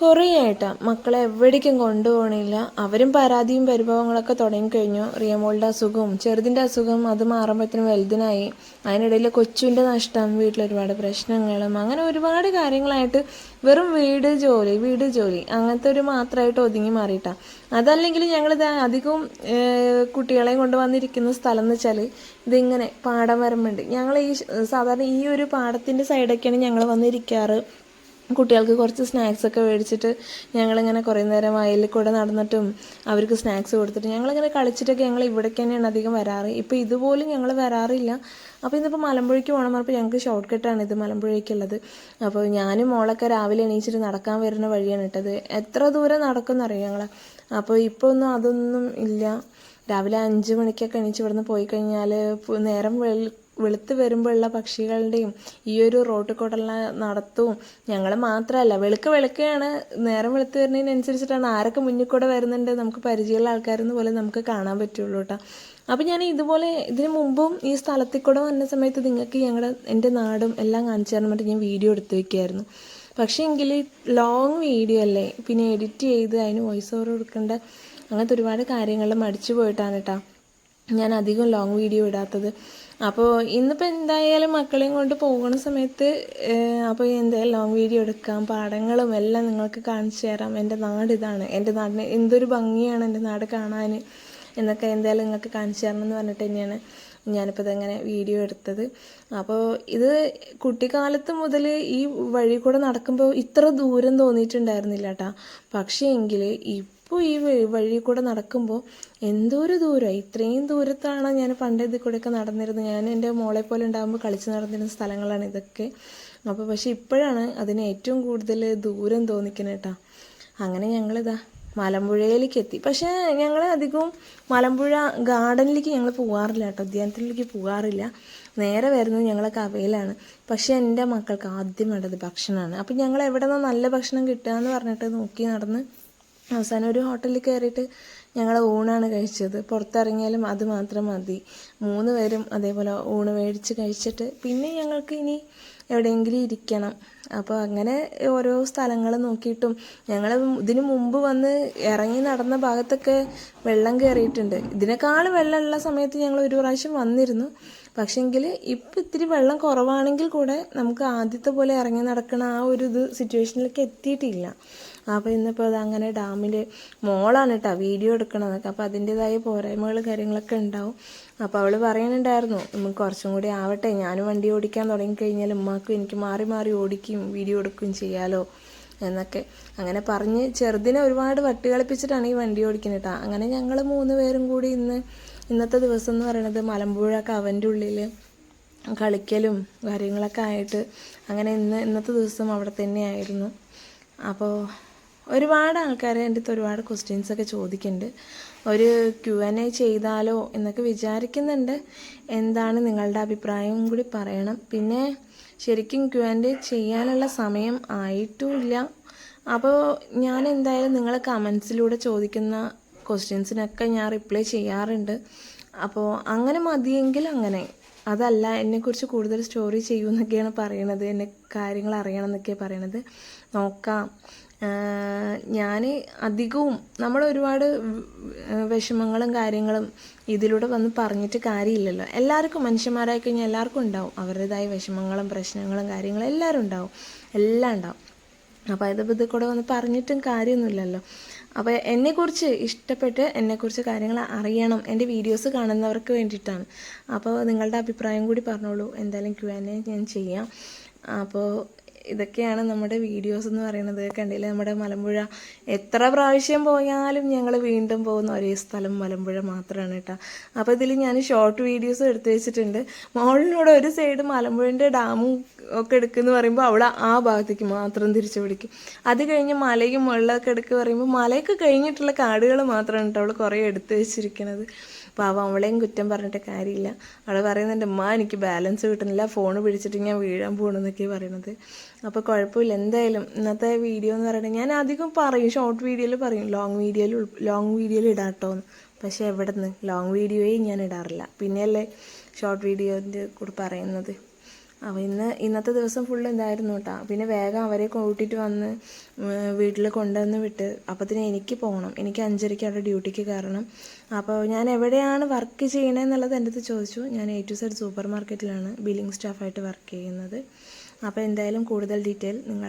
കുറേ ആയിട്ടാ മക്കളെ എവിടേക്കും കൊണ്ടുപോകണില്ല. അവരും പരാതിയും പരിഭവങ്ങളൊക്കെ തുടങ്ങിക്കഴിഞ്ഞു. റിയമോളുടെ അസുഖവും ചെറുതിന്റെ അസുഖം അത് മാറുമ്പോഴത്തേനും വലുതിനായി. അതിനിടയിൽ കൊച്ചുവിന്റെ നഷ്ടം വീട്ടിലൊരുപാട് പ്രശ്നങ്ങളും അങ്ങനെ ഒരുപാട് കാര്യങ്ങളായിട്ട് വെറും വീട് ജോലി വീട് ജോലി. അങ്ങനത്തെ ഒരു മാത്രമായിട്ട് ഒതുങ്ങി മാറിയിട്ടാണ് അതല്ലെങ്കിൽ ഞങ്ങളിത് അധികവും കുട്ടികളെയും കൊണ്ടുവന്നിരിക്കുന്ന സ്ഥലം എന്ന് വെച്ചാൽ ഇതിങ്ങനെ പാടം വരമ്പുണ്ട്. ഞങ്ങൾ ഈ സാധാരണ ഈ ഒരു പാടത്തിന്റെ സൈഡൊക്കെയാണ് ഞങ്ങൾ വന്നിരിക്കാറ്. കുട്ടികൾക്ക് കുറച്ച് സ്നാക്സ് ഒക്കെ മേടിച്ചിട്ട് ഞങ്ങളിങ്ങനെ കുറേ നേരം വയലിൽ കൂടെ നടന്നിട്ടും അവർക്ക് സ്നാക്സ് കൊടുത്തിട്ട് ഞങ്ങളിങ്ങനെ കളിച്ചിട്ടൊക്കെ ഞങ്ങൾ ഇവിടേക്ക് തന്നെയാണ് അധികം വരാറ്. ഇപ്പോൾ ഇതുപോലും ഞങ്ങൾ വരാറില്ല. അപ്പോൾ ഇന്നിപ്പോൾ മലമ്പുഴയ്ക്ക് പോകണം പറഞ്ഞപ്പോൾ ഞങ്ങൾക്ക് ഷോർട്ട് കട്ടാണ് ഇത് മലമ്പുഴയ്ക്കുള്ളത്. അപ്പോൾ ഞാനും മോളൊക്കെ രാവിലെ എണീച്ചിട്ട് നടക്കാൻ വരുന്ന വഴിയാണ് ഇട്ടത്. എത്ര ദൂരം നടക്കുമെന്നറിയാം ഞങ്ങൾ അപ്പോൾ ഇപ്പോൾ ഒന്നും അതൊന്നും ഇല്ല. രാവിലെ അഞ്ച് മണിക്കൊക്കെ എണീച്ച് ഇവിടുന്ന് പോയി കഴിഞ്ഞാൽ നേരം വെളി വെളുത്ത് വരുമ്പോഴുള്ള പക്ഷികളുടെയും ഈ ഒരു റോട്ടിൽ കൂടെയുള്ള നടത്തവും ഞങ്ങൾ മാത്രമല്ല വെളുക്ക് വെളുക്കുകയാണ് നേരം വെളുത്ത് വരുന്നതിനനുസരിച്ചിട്ടാണ് ആരൊക്കെ മുന്നിൽ കൂടെ വരുന്നുണ്ട് നമുക്ക് പരിചയമുള്ള ആൾക്കാരെന്ന് പോലെ നമുക്ക് കാണാൻ പറ്റുള്ളൂ കേട്ടോ. അപ്പം ഞാൻ ഇതുപോലെ ഇതിന് മുമ്പും ഈ സ്ഥലത്തിൽ കൂടെ വന്ന സമയത്ത് നിങ്ങൾക്ക് ഞങ്ങളുടെ എന്റെ നാടും എല്ലാം കാണിച്ചു തരാൻ വേണ്ടി ഞാൻ വീഡിയോ എടുത്തു വയ്ക്കുമായിരുന്നു പക്ഷേ എങ്കിൽ ലോങ് വീഡിയോ അല്ലേ? പിന്നെ എഡിറ്റ് ചെയ്ത് അതിന് വോയിസ് ഓവർ കൊടുക്കേണ്ട. അങ്ങനത്തെ ഒരുപാട് കാര്യങ്ങളിൽ മടിച്ചു പോയിട്ടാണ് കേട്ടോ. ഞാൻ അധികം ലോങ് വീഡിയോ ഇടാത്തത്. അപ്പോൾ ഇന്നിപ്പോൾ എന്തായാലും മക്കളെയും കൊണ്ട് പോകുന്ന സമയത്ത് അപ്പോൾ എന്തായാലും ലോങ് വീഡിയോ എടുക്കാം പാടങ്ങളും എല്ലാം നിങ്ങൾക്ക് കാണിച്ചു തരാം. എന്റെ നാട് ഇതാണ്. എന്റെ നാടിന് എന്തൊരു ഭംഗിയാണ് എന്റെ നാട് കാണാൻ എന്നൊക്കെ എന്തായാലും നിങ്ങൾക്ക് കാണിച്ചു തരണം എന്ന് പറഞ്ഞിട്ട് തന്നെയാണ് ഞാനിപ്പോൾ ഇതങ്ങനെ വീഡിയോ എടുത്തത്. അപ്പോൾ ഇത് കുട്ടിക്കാലത്ത് മുതൽ ഈ വഴി കൂടെ നടക്കുമ്പോൾ ഇത്ര ദൂരം തോന്നിയിട്ടുണ്ടായിരുന്നില്ല കേട്ടാ പക്ഷേ എങ്കിൽ ഇപ്പോൾ ഈ വഴി കൂടെ നടക്കുമ്പോൾ എന്തോരു ദൂരം ഇത്രയും ദൂരത്താണ് ഞാൻ പണ്ട് ഇതിൽ കൂടെയൊക്കെ നടന്നിരുന്നത്. ഞാൻ എന്റെ മോളെ പോലെ ഉണ്ടാകുമ്പോൾ കളിച്ച് നടന്നിരുന്ന സ്ഥലങ്ങളാണ് ഇതൊക്കെ. അപ്പോൾ പക്ഷേ ഇപ്പോഴാണ് അതിന് ഏറ്റവും കൂടുതൽ ദൂരം തോന്നിക്കുന്നത് കേട്ടോ അങ്ങനെ ഞങ്ങളിതാ മലമ്പുഴയിലേക്ക് എത്തി. പക്ഷേ ഞങ്ങൾ അധികവും മലമ്പുഴ ഗാർഡനിലേക്ക് ഞങ്ങൾ പോകാറില്ല കേട്ടോ ഉദ്യാനത്തിലേക്ക് പോകാറില്ല നേരെ വരുന്നത് ഞങ്ങൾ കവയിലാണ്. പക്ഷേ എന്റെ മക്കൾക്ക് ആദ്യം വേണ്ടത് ഭക്ഷണമാണ് അപ്പം ഞങ്ങൾ എവിടെ നിന്നാണ് നല്ല ഭക്ഷണം കിട്ടുക എന്ന് പറഞ്ഞിട്ട് നോക്കി നടന്ന് അവസാനം ഒരു ഹോട്ടലിൽ കയറിയിട്ട് ഞങ്ങൾ ഊണാണ് കഴിച്ചത്. പുറത്തിറങ്ങിയാലും അത് മാത്രം മതി. മൂന്ന് പേരും അതേപോലെ ഊണ് മേടിച്ച് കഴിച്ചിട്ട് പിന്നെ ഞങ്ങൾക്ക് ഇനി എവിടെയെങ്കിലും ഇരിക്കണം. അപ്പോൾ അങ്ങനെ ഓരോ സ്ഥലങ്ങൾ നോക്കിയിട്ടും ഞങ്ങൾ ഇതിനു മുമ്പ് വന്ന് ഇറങ്ങി നടന്ന ഭാഗത്തൊക്കെ വെള്ളം കയറിയിട്ടുണ്ട്. ഇതിനേക്കാൾ വെള്ളമുള്ള സമയത്ത് ഞങ്ങൾ ഒരു പ്രാവശ്യം വന്നിരുന്നു. പക്ഷെങ്കിൽ ഇപ്പം ഇത്തിരി വെള്ളം കുറവാണെങ്കിൽ കൂടെ നമുക്ക് ആദ്യത്തെ പോലെ ഇറങ്ങി നടക്കണ ആ ഒരു ഇത് സിറ്റുവേഷനിലേക്ക് എത്തിയിട്ടില്ല. അപ്പോൾ ഇന്നിപ്പോൾ അത് അങ്ങനെ ഡാമിൽ മോളാണ് കേട്ടോ വീഡിയോ എടുക്കണതൊക്കെ. അപ്പോൾ അതിന്റെതായ പോരായ്മകൾ കാര്യങ്ങളൊക്കെ ഉണ്ടാവും. അപ്പോൾ അവൾ പറയുന്നുണ്ടായിരുന്നു നമുക്ക് കുറച്ചും കൂടി ആവട്ടെ. ഞാനും വണ്ടി ഓടിക്കാൻ തുടങ്ങിക്കഴിഞ്ഞാൽ ഉമ്മാക്കും എനിക്ക് മാറി മാറി ഓടിക്കും വീഡിയോ എടുക്കുകയും ചെയ്യാലോ എന്നൊക്കെ അങ്ങനെ പറഞ്ഞ് ചെറുതിനെ ഒരുപാട് വട്ടി കളിപ്പിച്ചിട്ടാണ് ഈ വണ്ടി ഓടിക്കുന്നത് കേട്ടോ അങ്ങനെ ഞങ്ങൾ മൂന്ന് പേരും കൂടി ഇന്ന് ഇന്നത്തെ ദിവസം എന്ന് പറയുന്നത് മലമ്പുഴ കവന്റെ ഉള്ളിൽ കളിക്കലും കാര്യങ്ങളൊക്കെ ആയിട്ട് അങ്ങനെ ഇന്ന് ഇന്നത്തെ ദിവസം അവിടെ തന്നെയായിരുന്നു. അപ്പോൾ ഒരുപാട് ആൾക്കാർ എന്റെ അടുത്ത് ഒരുപാട് ക്വസ്റ്റ്യൻസ് ഒക്കെ ചോദിക്കുന്നുണ്ട്. ഒരു ക്യു എൻ എ ചെയ്താലോ എന്നൊക്കെ വിചാരിക്കുന്നുണ്ട്. എന്താണ് നിങ്ങളുടെ അഭിപ്രായവും കൂടി പറയണം. പിന്നെ ശരിക്കും ക്യു എൻ എ ചെയ്യാനുള്ള സമയം ആയിട്ടുമില്ല. അപ്പോൾ ഞാൻ എന്തായാലും നിങ്ങൾ കമൻസിലൂടെ ചോദിക്കുന്ന ക്വസ്റ്റ്യൻസിനൊക്കെ ഞാൻ റിപ്ലൈ ചെയ്യാറുണ്ട്. അപ്പോൾ അങ്ങനെ മതിയെങ്കിൽ അങ്ങനെ. അതല്ല എന്നെക്കുറിച്ച് കൂടുതൽ സ്റ്റോറി ചെയ്യുമെന്നൊക്കെയാണ് പറയണത്. എന്നെ കാര്യങ്ങൾ അറിയണം എന്നൊക്കെയാണ് പറയണത്. നോക്കാം. ഞാൻ അധികവും നമ്മൾ ഒരുപാട് വിഷമങ്ങളും കാര്യങ്ങളും ഇതിലൂടെ വന്ന് പറഞ്ഞിട്ട് കാര്യമില്ലല്ലോ. എല്ലാവർക്കും മനുഷ്യന്മാരായി കഴിഞ്ഞാൽ എല്ലാവർക്കും ഉണ്ടാവും. അവരുടേതായ വിഷമങ്ങളും പ്രശ്നങ്ങളും കാര്യങ്ങളും എല്ലാവരും ഉണ്ടാവും. എല്ലാം ഉണ്ടാവും. അപ്പോൾ ഇതിപ്പോൾ ഇത് കൂടെ വന്ന് പറഞ്ഞിട്ടും കാര്യമൊന്നുമില്ലല്ലോ. അപ്പോൾ എന്നെക്കുറിച്ച് ഇഷ്ടപ്പെട്ട് എന്നെക്കുറിച്ച് കാര്യങ്ങൾ അറിയണം. എന്റെ വീഡിയോസ് കാണുന്നവർക്ക് വേണ്ടിയിട്ടാണ്. അപ്പോൾ നിങ്ങളുടെ അഭിപ്രായം കൂടി പറഞ്ഞോളൂ. എന്തായാലും ക്യു എൻ എ ഞാൻ ചെയ്യാം. അപ്പോൾ ഇതൊക്കെയാണ് നമ്മുടെ വീഡിയോസ് എന്ന് പറയുന്നത്. കണ്ടില്ലേ? നമ്മുടെ മലമ്പുഴ. എത്ര പ്രാവശ്യം പോയാലും ഞങ്ങൾ വീണ്ടും പോകുന്ന ഒരേ സ്ഥലം മലമ്പുഴ മാത്രമാണ് കേട്ടോ. അപ്പോൾ ഇതിൽ ഞാൻ ഷോർട്ട് വീഡിയോസും എടുത്തു വെച്ചിട്ടുണ്ട്. മോളിനോട് ഒരു സൈഡ് മലമ്പുഴന്റെ ഡാമും ഒക്കെ എടുക്കുമെന്ന് പറയുമ്പോൾ അവൾ ആ ഭാഗത്തേക്ക് മാത്രം തിരിച്ചു പിടിക്കും. അത് കഴിഞ്ഞ് മലയും മുകളിലൊക്കെ എടുക്കുക പറയുമ്പോൾ മലയൊക്കെ കഴിഞ്ഞിട്ടുള്ള കാടുകൾ മാത്രമാണ് കേട്ടോ അവൾ കുറേ എടുത്തു വെച്ചിരിക്കുന്നത് പാവം അവളെയും കുറ്റം പറഞ്ഞിട്ട് കാര്യമില്ല. അവൾ പറയുന്നുണ്ട് ഉമ്മ എനിക്ക് ബാലൻസ് കിട്ടുന്നില്ല. ഫോൺ പിടിച്ചിട്ട് ഞാൻ വീഴാൻ പോകണമെന്നൊക്കെ പറയണത്. അപ്പോൾ കുഴപ്പമില്ല. എന്തായാലും ഇന്നത്തെ വീഡിയോ എന്ന് പറയുന്നത് ഞാൻ അധികം പറയും ഷോർട്ട് വീഡിയോയിൽ പറയും. ലോങ് വീഡിയോയിൽ ലോങ് വീഡിയോയിൽ ഇടാട്ടോ എന്ന് പക്ഷേ എവിടെ നിന്ന് ലോങ് വീഡിയോയെ ഞാൻ ഇടാറില്ല. പിന്നെയല്ലേ ഷോർട്ട് വീഡിയോന്റെ കൂടെ പറയുന്നത്. അപ്പോൾ ഇന്ന് ഇന്നത്തെ ദിവസം ഫുൾ ഇതായിരുന്നു കേട്ടോ പിന്നെ വേഗം അവരെ കൂട്ടിയിട്ട് വന്ന് വീട്ടിൽ കൊണ്ടുവന്ന് വിട്ട് അപ്പത്തിന് എനിക്ക് പോകണം എനിക്ക് അഞ്ചരയ്ക്ക് അവിടെ ഡ്യൂട്ടിക്ക് കയറണം. അപ്പോൾ ഞാൻ എവിടെയാണ് വർക്ക് ചെയ്യണതെന്നുള്ളത് എന്റെ അടുത്ത് ചോദിച്ചു. ഞാൻ എ ടു സെഡ് സൂപ്പർ മാർക്കറ്റിലാണ് ബില്ലിംഗ് സ്റ്റാഫായിട്ട് വർക്ക് ചെയ്യുന്നത്. അപ്പോൾ എന്തായാലും കൂടുതൽ ഡീറ്റെയിൽ നിങ്ങൾ